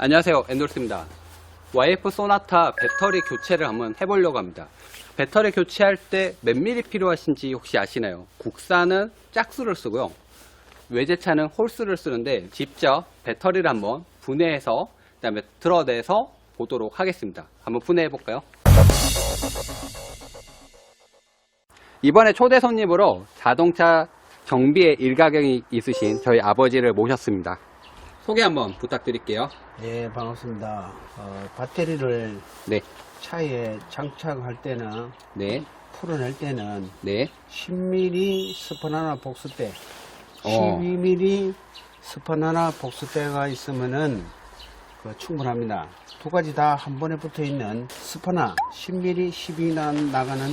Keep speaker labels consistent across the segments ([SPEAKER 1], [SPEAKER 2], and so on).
[SPEAKER 1] 안녕하세요. 엔돌스입니다. YF 소나타 배터리 교체를 한번 해보려고 합니다. 배터리 교체할 때몇 미리 필요하신지 혹시 아시나요? 국산은 짝수를 쓰고요. 외제차는 홀수를 쓰는데 직접 배터리를 한번 분해해서 그 다음에 드러내서 보도록 하겠습니다. 한번 분해해 볼까요? 이번에 초대 손님으로 자동차 정비에 일가경이 있으신 저희 아버지를 모셨습니다 소개 한번 부탁드릴게요
[SPEAKER 2] 예, 반갑습니다. 어, 배터리를
[SPEAKER 1] 네,
[SPEAKER 2] 차에 장착할 때는
[SPEAKER 1] 네,
[SPEAKER 2] 풀어낼 때는
[SPEAKER 1] 네.
[SPEAKER 2] 10mm 스펀 하나 복수대,
[SPEAKER 1] 어.
[SPEAKER 2] 12mm 스펀 하나 복수대가 있으면은 그 충분합니다. 두 가지 다 한 번에 붙어 있는 스퍼나 10mm, 12mm 나가는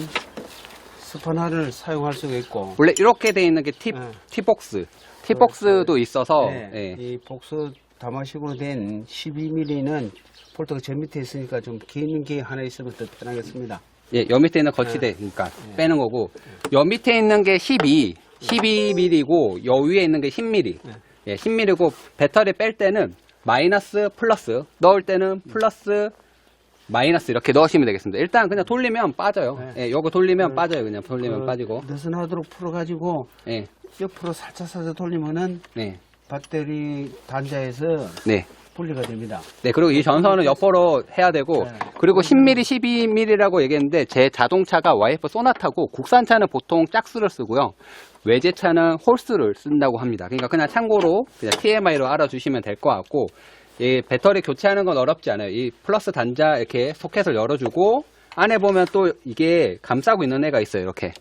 [SPEAKER 2] 스퍼나를 사용할 수가 있고
[SPEAKER 1] 원래 이렇게 돼 있는 게 티,
[SPEAKER 2] 네.
[SPEAKER 1] 티복스. 티복스도 있어서,
[SPEAKER 2] 네,
[SPEAKER 1] 예.
[SPEAKER 2] 이 복수 담화식으로 된 12mm는 볼트가 저 밑에 있으니까 좀 긴 게 하나 있으면 더 편하겠습니다.
[SPEAKER 1] 예, 여 밑에 있는 거치대니까 빼는 거고, 여 밑에 있는 게 12, 12mm고, 여 위에 있는 게 10mm.
[SPEAKER 2] 네.
[SPEAKER 1] 예, 10mm고, 배터리 뺄 때는 마이너스, 플러스, 넣을 때는 플러스, 마이너스 이렇게 넣으시면 되겠습니다. 일단 그냥 돌리면 빠져요.
[SPEAKER 2] 네.
[SPEAKER 1] 예, 요거 돌리면 빠져요. 그냥 돌리면
[SPEAKER 2] 그
[SPEAKER 1] 빠지고.
[SPEAKER 2] 느슨하도록 풀어가지고
[SPEAKER 1] 예,
[SPEAKER 2] 옆으로 살짝 살짝 돌리면은
[SPEAKER 1] 네,
[SPEAKER 2] 배터리 단자에서
[SPEAKER 1] 네.
[SPEAKER 2] 분리가 됩니다.
[SPEAKER 1] 네, 그리고 이 전선은 옆으로 해야 되고,
[SPEAKER 2] 네.
[SPEAKER 1] 그리고 10mm, 12mm라고 얘기했는데, 제 자동차가 YF 소나타고, 국산차는 보통 짝수를 쓰고요. 외제차는 홀수를 쓴다고 합니다. 그러니까 그냥 참고로, 그냥 TMI로 알아주시면 될 것 같고, 이 배터리 교체하는 건 어렵지 않아요. 이 플러스 단자 이렇게 소켓을 열어주고, 안에 보면 또 이게 감싸고 있는 애가 있어요, 이렇게.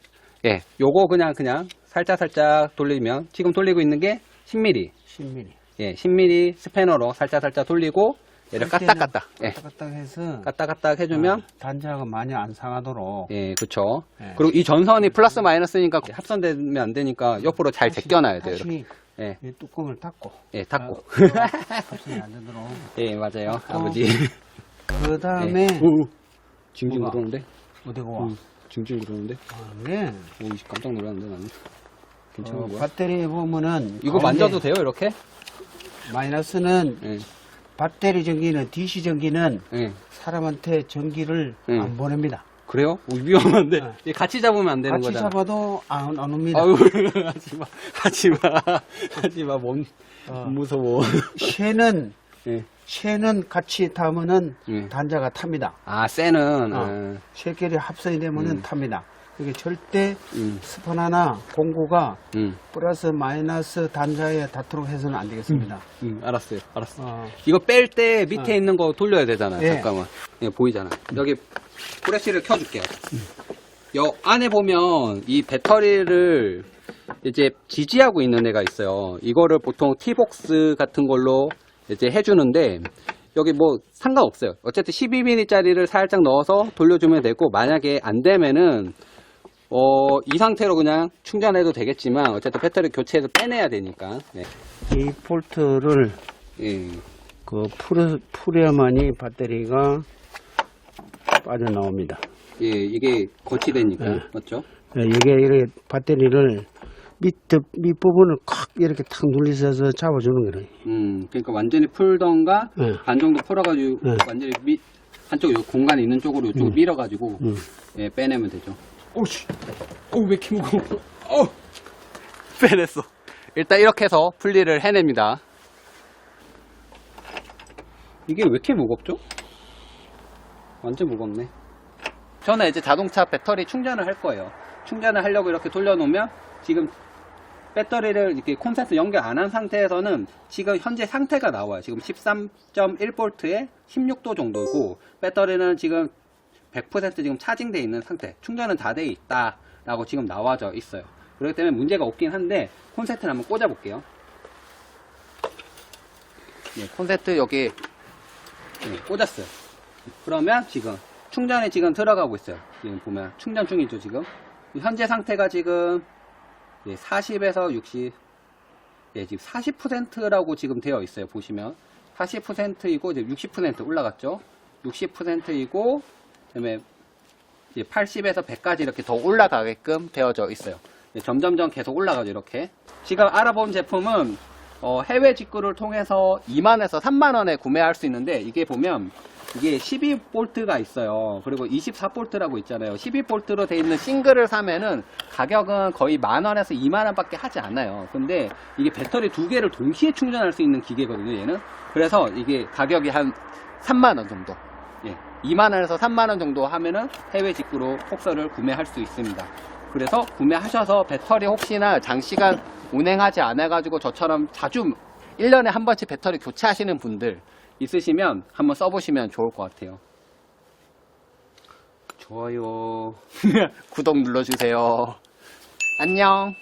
[SPEAKER 1] 예, 요거 그냥, 그냥 살짝 살짝 돌리면, 지금 돌리고 있는 게 10mm.
[SPEAKER 2] 10mm.
[SPEAKER 1] 예, 10mm 스패너로 살짝 살짝 돌리고 얘를 까딱까딱 예,
[SPEAKER 2] 까딱까딱 해서
[SPEAKER 1] 까딱까딱 해주면
[SPEAKER 2] 어, 단자가 많이 안 상하도록
[SPEAKER 1] 예, 그쵸.
[SPEAKER 2] 예.
[SPEAKER 1] 그리고 이 전선이 플러스 마이너스니까 합선되면 안 되니까 옆으로 잘
[SPEAKER 2] 다시-
[SPEAKER 1] 제껴놔야 돼요. 이렇게. 예,
[SPEAKER 2] 이 뚜껑을 닫고
[SPEAKER 1] 예, 닫고.
[SPEAKER 2] 합성이 안 되도록.
[SPEAKER 1] 예, 맞아요,
[SPEAKER 2] 어.
[SPEAKER 1] 아버지.
[SPEAKER 2] 그 다음에
[SPEAKER 1] 예. 오, 징징
[SPEAKER 2] 뭐가?
[SPEAKER 1] 그러는데?
[SPEAKER 2] 어디가 와?
[SPEAKER 1] 음, 징징 그러는데?
[SPEAKER 2] 아, 네.
[SPEAKER 1] 오, 깜짝 놀랐는데 나는. 괜찮은
[SPEAKER 2] 어,
[SPEAKER 1] 거야?
[SPEAKER 2] 배터리 보면은
[SPEAKER 1] 이거 만져도 돼요, 이렇게?
[SPEAKER 2] 마이너스는
[SPEAKER 1] 예,
[SPEAKER 2] 배터리 전기는 DC 전기는
[SPEAKER 1] 예.
[SPEAKER 2] 사람한테 전기를
[SPEAKER 1] 음.
[SPEAKER 2] 안 보냅니다.
[SPEAKER 1] 그래요? 오, 위험한데?
[SPEAKER 2] 네.
[SPEAKER 1] 같이 잡으면 안 되는
[SPEAKER 2] 같이
[SPEAKER 1] 거잖아.
[SPEAKER 2] 잡아도 안, 안 옵니다.
[SPEAKER 1] 아유, 하지 마, 하지 마, 하지 마, 몸,
[SPEAKER 2] 어.
[SPEAKER 1] 무서워.
[SPEAKER 2] 쉐는
[SPEAKER 1] 예.
[SPEAKER 2] 쉐는 같이 타면은
[SPEAKER 1] 예.
[SPEAKER 2] 단자가 탑니다.
[SPEAKER 1] 아, 쇠는,
[SPEAKER 2] 어.
[SPEAKER 1] 아,
[SPEAKER 2] 쉐끼리 합성이 되면은
[SPEAKER 1] 음.
[SPEAKER 2] 탑니다. 이게 절대
[SPEAKER 1] 음,
[SPEAKER 2] 스펀 하나 공구가
[SPEAKER 1] 음,
[SPEAKER 2] 플러스 마이너스 단자에 닿도록 해서는 안 되겠습니다.
[SPEAKER 1] 음, 알았어요, 알았어.
[SPEAKER 2] 어,
[SPEAKER 1] 이거 뺄 때 밑에
[SPEAKER 2] 어.
[SPEAKER 1] 있는 거 돌려야 되잖아 요.
[SPEAKER 2] 예.
[SPEAKER 1] 잠깐만. 예, 보이잖아. 여기 프레쉬를 켜줄게요. 여 안에 보면 이 배터리를 이제 지지하고 있는 애가 있어요. 이거를 보통 T복스 같은 걸로 이제 해주는데 여기 뭐 상관없어요. 어쨌든 12mm짜리를 살짝 넣어서 돌려주면 되고 만약에 안 되면은 어, 이 상태로 그냥 충전해도 되겠지만 어쨌든 배터리 교체해서 빼내야 되니까. 네.
[SPEAKER 2] 이 볼트를
[SPEAKER 1] 예.
[SPEAKER 2] 그 풀어, 풀어야만이 배터리가 빠져나옵니다.
[SPEAKER 1] 예, 이게 거치대니까
[SPEAKER 2] 네.
[SPEAKER 1] 맞죠?
[SPEAKER 2] 네, 이게 이렇게 배터리를 밑, 밑 부분을 콱 이렇게 탁 눌리셔서 잡아주는 거예요.
[SPEAKER 1] 음, 그러니까 완전히 풀던가
[SPEAKER 2] 네.
[SPEAKER 1] 반 정도 풀어가지고
[SPEAKER 2] 네.
[SPEAKER 1] 완전히 밑 한쪽 요 공간 있는 쪽으로 이쪽
[SPEAKER 2] 음.
[SPEAKER 1] 밀어가지고
[SPEAKER 2] 음.
[SPEAKER 1] 예, 빼내면 되죠. 오씨, 오왜 이렇게 무거워? 어, 빼냈어. 일단 이렇게 해서 분리를 해냅니다. 이게 왜 이렇게 무겁죠? 완전 무겁네. 저는 이제 자동차 배터리 충전을 할 거예요. 충전을 하려고 이렇게 돌려놓으면 지금 배터리를 이렇게 콘센트 연결 안 한 상태에서는 지금 현재 상태가 나와요. 지금 13.1V에 16도 정도고 배터리는 지금 100% 지금 차징돼 있는 상태. 충전은 다 돼 있다 라고 지금 나와져 있어요. 그렇기 때문에 문제가 없긴 한데 콘센트를 한번 꽂아 볼게요. 네, 콘센트 여기 네, 꽂았어요. 그러면 지금 충전이 지금 들어가고 있어요. 지금 보면 충전 중이죠, 지금. 현재 상태가 지금 40에서 60, 예, 지금 40%라고 지금 되어 있어요. 보시면 40%이고 이제 60% 올라갔죠. 60%이고 그 다음에 이제 80에서 100까지 이렇게 더 올라가게끔 되어져 있어요. 네, 점점점 계속 올라가죠, 이렇게. 지금 알아본 제품은 어, 해외 직구를 통해서 2만에서 3만원에 구매할 수 있는데 이게 보면 이게 12볼트가 있어요. 그리고 24볼트라고 있잖아요. 12볼트로 돼 있는 싱글을 사면은 가격은 거의 만원에서 2만원 밖에 하지 않아요. 근데 이게 배터리 두 개를 동시에 충전할 수 있는 기계거든요, 얘는. 그래서 이게 가격이 한 3만원 정도. 예. 2만원에서 3만원 정도 하면은 해외 직구로 폭설을 구매할 수 있습니다. 그래서 구매하셔서 배터리 혹시나 장시간 운행하지 않아 가지고 저처럼 자주 1년에 한 번씩 배터리 교체하시는 분들 있으시면 한번 써보시면 좋을 것 같아요.
[SPEAKER 2] 좋아요.
[SPEAKER 1] 구독 눌러주세요. 안녕.